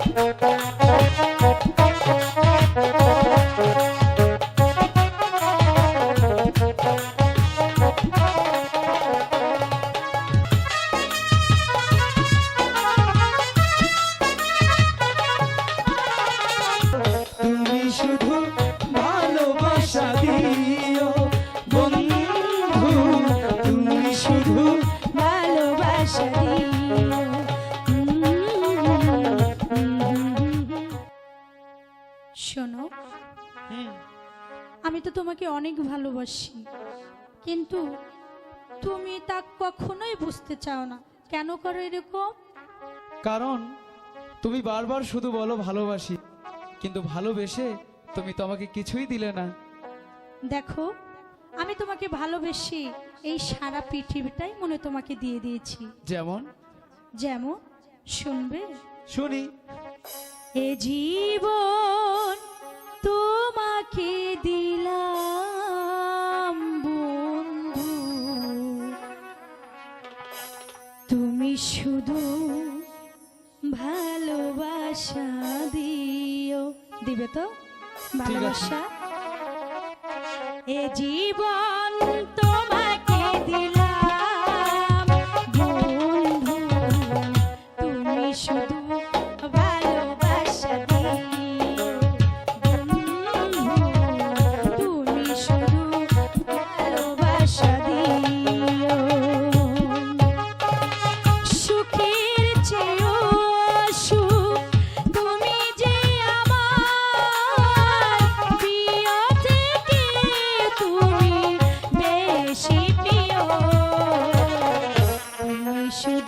তুমি শোনো আমি তো তোমাকে অনেক ভালোবাসি কিন্তু তুমি তা কখনোই বুঝতে চাও না। কেন করো এরকম? কারণ তুমি বারবার শুধু বলো ভালোবাসি কিন্তু ভালোবেসে তুমি তো আমাকে কিছুই দিলে না। দেখো আমি তোমাকে ভালোবেসে এই সারা পৃথিবীটাই মনে তোমাকে দিয়ে দিয়েছি। যেমন? যেমন শুনবে? শুনি। এ জীবন তোমাকে দিলাম বন্ধু। তুমি শুধু ভালোবাসা দিও। দিবে তো? ভালোবাসা? এ জীবন তো should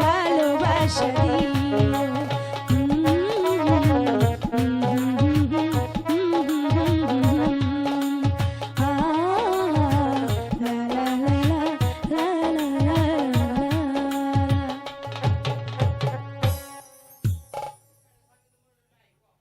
ভালোবাসা দিয়ে।